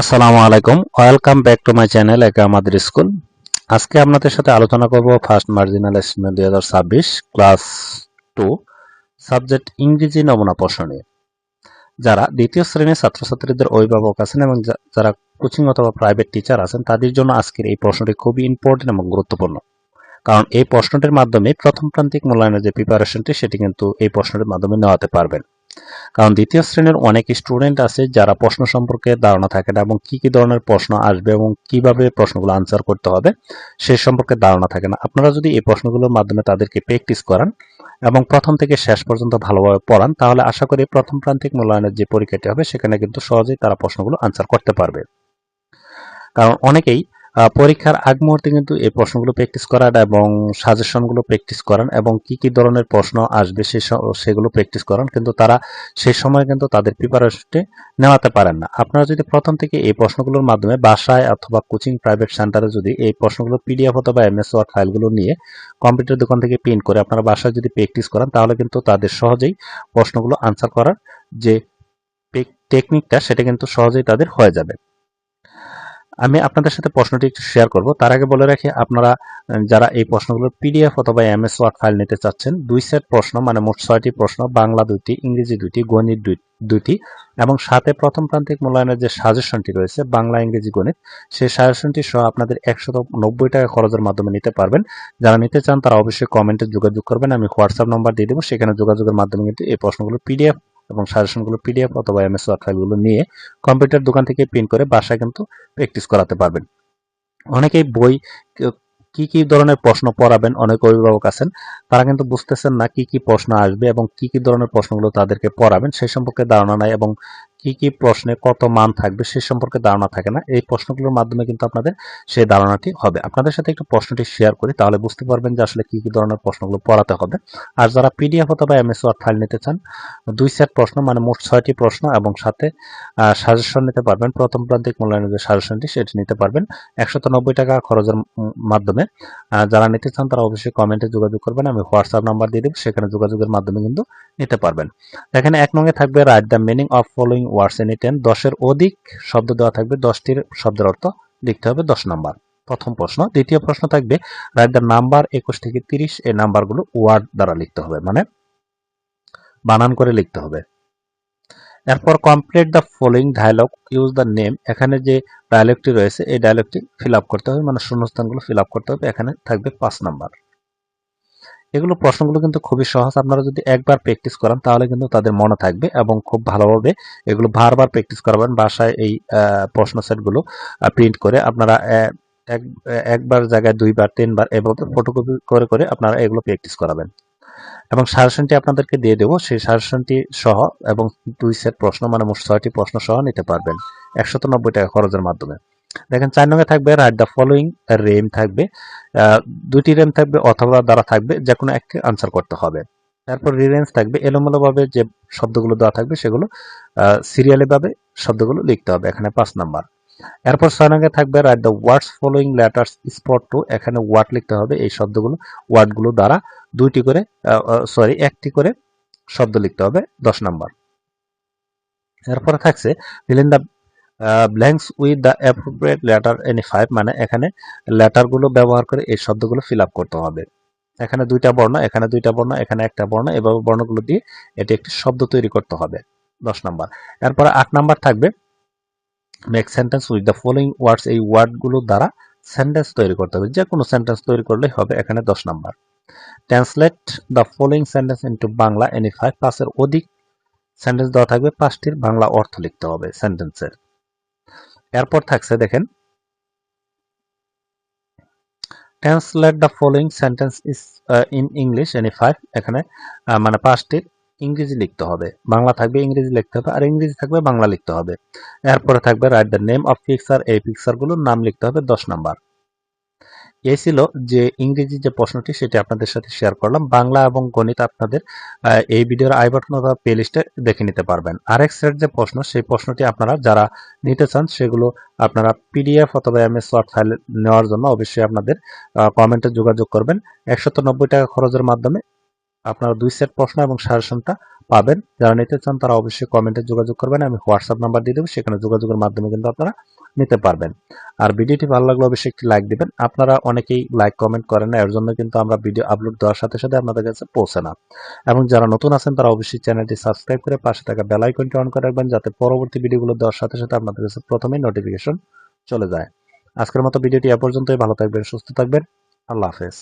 আসসালামু আলাইকুম। Welcome back to my channel একা আমাদের স্কুল। আজকে আপনাদের সাথে আলোচনা করব ফার্স্ট মার্জিনাল এস্টিমেট দুই হাজার ছাব্বিশ ক্লাস টু সাবজেক্ট ইংরেজি নমুনা প্রশ্ন যারা দ্বিতীয় শ্রেণির ছাত্রছাত্রীদের অভিভাবক আছেন এবং যারা কোচিং অথবা প্রাইভেট টিচার আছেন, তাদের জন্য আজকের এই প্রশ্নটি খুবই ইম্পর্টেন্ট এবং গুরুত্বপূর্ণ। কারণ এই প্রশ্নটির মাধ্যমে প্রথম প্রান্তিক মূল্যায়নের যে প্রিপারেশনটি সেটি কিন্তু এই প্রশ্নটির মাধ্যমে নেওয়াতে পারবেন। কারণ দ্বিতীয় শ্রেণির অনেক স্টুডেন্ট আছে যারা প্রশ্ন সম্পর্কে ধারণা থাকে না এবং কি কি ধরনের প্রশ্ন আসবে এবং কীভাবে প্রশ্নগুলো আনসার করতে হবে সে সম্পর্কে ধারণা থাকে না। আপনারা যদি এই প্রশ্নগুলোর মাধ্যমে তাদেরকে প্র্যাকটিস করান এবং প্রথম থেকে শেষ পর্যন্ত ভালোভাবে পড়ান, তাহলে আশা করি প্রথম প্রান্তিক মূল্যায়নের যে পরীক্ষাটি হবে, সেখানে কিন্তু সহজেই তারা প্রশ্নগুলো আনসার করতে পারবে। কারণ অনেকেই পরীক্ষার আগ মুহূর্তে কিন্তু এই প্রশ্নগুলো প্র্যাকটিস করান এবং সাজেশনগুলো প্র্যাকটিস করান এবং কি কি ধরনের প্রশ্ন আসবে সে সেগুলো প্র্যাকটিস করান। কিন্তু তারা সেই সময় কিন্তু তাদের প্রিপারেশনটি নেওয়াতে পারেন না। আপনারা যদি প্রথম থেকে এই প্রশ্নগুলোর মাধ্যমে বাসায় অথবা কোচিং প্রাইভেট সেন্টারে যদি এই প্রশ্নগুলো পিডিএফ অথবা এমএস ওয়ার্ড ফাইলগুলো নিয়ে কম্পিউটার দোকান থেকে প্রিন্ট করে আপনারা বাসায় যদি প্র্যাকটিস করেন, তাহলে কিন্তু তাদের সহজেই প্রশ্নগুলো আনসার করার যে টেকনিকটা সেটা কিন্তু সহজেই তাদের হয়ে যাবে। আমি আপনাদের সাথে প্রশ্নটি একটু শেয়ার করব। তার আগে বলে রাখি, আপনারা যারা এই প্রশ্নগুলোর পিডিএফ অথবা এমএস ওয়ার্ড ফাইল নিতে চাচ্ছেন, দুই সেট প্রশ্ন মানে মোট ছয়টি প্রশ্ন, বাংলা দুইটি, ইংরেজি দুইটি, গণিত দুইটি, এবং সাথে প্রথম প্রান্তিক মূল্যায়নের যে সাজেশনটি রয়েছে, বাংলা, ইংরেজি, গণিত, সেই সাজেশনটি সহ আপনাদের একশত নব্বই টাকা খরচের মাধ্যমে নিতে পারবেন। যারা নিতে চান, তারা অবশ্যই কমেন্টে যোগাযোগ করবেন। আমি হোয়াটসঅ্যাপ নম্বর দিয়ে দেবো, সেখানে যোগাযোগের মাধ্যমে কিন্তু এই প্রশ্নগুলো পিডিএফ এবং সাজেশনগুলো পিডিএফ অথবা এমএস ওয়ার্ড ফাইলগুলো নিয়ে কম্পিউটার দোকান থেকে প্রিন্ট করে বাসায় কিন্তু প্র্যাকটিস করাতে পারবেন। অনেকেই বই ক- কি কি ধরনের প্রশ্ন পড়াবেন, অনেক অভিভাবক আছেন, তারা কিন্তু বুঝতেছেন না কি কি প্রশ্ন আসবে এবং কি কি ধরনের প্রশ্নগুলো তাদেরকে পড়াবেন, সেই সম্পর্কে ধারণা নাই এবং কি কি প্রশ্নে কত মান থাকবে সে সম্পর্কে ধারণা থাকে না। এই প্রশ্নগুলোর মাধ্যমে কিন্তু আপনাদের সেই ধারণাটি হবে। আপনাদের সাথে একটু প্রশ্নটি শেয়ার করি, তাহলে বুঝতে পারবেন যে আসলে কি কি ধরনের প্রশ্নগুলো পড়াতে হবে। আর যারা পিডিএফ অথবা এমএস ওয়ার্ড ফাইল নিতে চান, দুই সেট প্রশ্ন মানে মোট ছয়টি প্রশ্ন এবং সাথে সাজেশন নিতে পারবেন। প্রথম প্রান্তিক মূল্যায়নের যে সাজেশনটি সেটি নিতে পারবেন। একশত টাকা খরচের মাধ্যমে। যারা নিতে চান, তারা অবশ্যই কমেন্টে যোগাযোগ করবেন। আমি হোয়াটসঅ্যাপ নাম্বার দিয়ে দেবো, সেখানে যোগাযোগের মাধ্যমে কিন্তু নিতে পারবেন। এখানে এক নঙ্গে থাকবে write the meaning of following words any ten দশের অধিক শব্দ দেওয়া থাকবে, দশটির শব্দের অর্থ লিখতে হবে দশ নাম্বার। প্রথম প্রশ্ন, দ্বিতীয় প্রশ্ন থাকবে রাইট দ্য নাম্বার একুশ থেকে তিরিশ, এই নাম্বারগুলো ওয়ার্ড দ্বারা লিখতে হবে মানে বানান করে লিখতে হবে। এরপর complete the following dialogue use the name এখানে যে ডায়লগটি রয়েছে, এই ডায়লগটি ফিল করতে হবে মানে শূন্যস্থানগুলো ফিল করতে হবে, এখানে থাকবে পাঁচ নাম্বার। এগুলো প্রশ্নগুলো কিন্তু খুবই সহজ। আপনারা যদি একবার প্র্যাকটিস করান, তাহলে কিন্তু তাদের মনে থাকবে এবং খুব ভালোভাবে এগুলো বারবার প্র্যাকটিস করাবেন, বাসায় এই প্রশ্ন সেটগুলো প্রিন্ট করে আপনারা এক, একবার জায়গায় দুইবার, তিনবার এভাবে ফটোকপি করে করে আপনারা এগুলো প্র্যাকটিস করাবেন। এবং সাজেশনটি আপনাদেরকে দিয়ে দেবো, সেই সাজেশনটি সহ এবং দুই সেট প্রশ্ন মানে মোট ছয়টি প্রশ্ন সহ নিতে পারবেন। একশত নব্বই টাকা খরচের মাধ্যমে। দেখেন, চার নঙ্গে থাকবে রাইট দ্য ফলোইং রেম থাকবে দুইটি রেম থাকবে অথবা দ্বারা থাকবে যে কোনো একটি আনসার করতে হবে। তারপর রিরেঞ্জ থাকবে, এলোমেলোভাবে যে শব্দগুলো দেওয়া থাকবে সেগুলো সিরিয়ালি ভাবে শব্দগুলো লিখতে হবে, এখানে পাঁচ নাম্বার এরপর ছয় নঙ্গে থাকবে write the words following letters spot two এখানে ওয়ার্ড লিখতে হবে, এই শব্দগুলো ওয়ার্ডগুলো দ্বারা দুইটি করে সরি একটি করে শব্দ লিখতে হবে, দশ নাম্বার এরপরে থাকছে fill in the blanks with the appropriate letter any five মানে এখানে লেটারগুলো ব্যবহার করে এই শব্দগুলো ফিল করতে হবে। এখানে দুইটা বর্ণ, এখানে দুইটা বর্ণ, এখানে একটা বর্ণ, এভাবে বর্ণগুলো দিয়ে এটি একটি শব্দ তৈরি করতে হবে। দশ নাম্বার। এরপরে আট নাম্বার থাকবে। Make sentence with the following words এই ওয়ার্ডগুলো দ্বারা সেন্টেন্স তৈরি করতে হবে। যে কোনো সেন্টেন্স তৈরি করলেই হবে এখানে দশ number. Translate the following sentence into Bangla any five পাঁচের অধিক সেন্টেন্স দেওয়া থাকবে, পাঁচটির বাংলা অর্থ লিখতে হবে সেন্টেন্সের এরপর থাকছে দেখেন। Translate the following sentence is in English any five এখানে মানে পাঁচটির ইংরেজি লিখতে হবে। বাংলা থাকবে ইংরেজি লিখতে হবে, আর ইংরেজি থাকবে বাংলা লিখতে হবে। এরপরে থাকবে write the name of picture এই পিকচারগুলোর নাম লিখতে হবে দশ নাম্বার। এই ছিল যে ইংরেজি যে প্রশ্নটি সেটি আপনাদের সাথে শেয়ার করলাম। বাংলা এবং গণিত আপনাদের এই ভিডিওর আই বাটন অথবা প্লে লিস্টে দেখে নিতে পারবেন। আরেক সেট যে প্রশ্ন, সেই প্রশ্নটি আপনারা যারা নিতে চান, সেগুলো আপনারা পিডিএফ অথবা এমএস ওয়ার্ড ফাইল নেওয়ার জন্য অবশ্যই আপনাদের কমেন্টে যোগাযোগ করবেন। একশত টাকা খরচের মাধ্যমে আপনারা দুই সেট প্রশ্ন এবং সাজেশনটা পাবেন। যারা নিতে চান তারা অবশ্যই কমেন্টে যোগাযোগ করবেন। আমি হোয়াটসঅ্যাপ নাম্বার দিয়ে দেবো। সেখানে যোগাযোগের মাধ্যমে কিন্তু আপনারা নিতে পারবেন। আর ভিডিওটি ভালো লাগলে অবশ্যই একটি লাইক দিবেন। আপনারা অনেকেই লাইক কমেন্ট করেন না। এর জন্য কিন্তু আমরা ভিডিও আপলোড দেওয়ার সাথে সাথে আপনাদের কাছে পৌঁছে না। এবং যারা নতুন আছেন, তারা অবশ্যই চ্যানেলটি সাবস্ক্রাইব করে পাশে থাকা বেল আইকনটি অন করে রাখবেন যাতে পরবর্তী ভিডিওগুলো দেওয়ার সাথে সাথে আপনাদের কাছে প্রথমেই নোটিফিকেশন চলে যায়। আজকের মতো ভিডিওটি এ পর্যন্তই। ভালো থাকবেন, সুস্থ থাকবেন। আল্লাহ হাফেজ।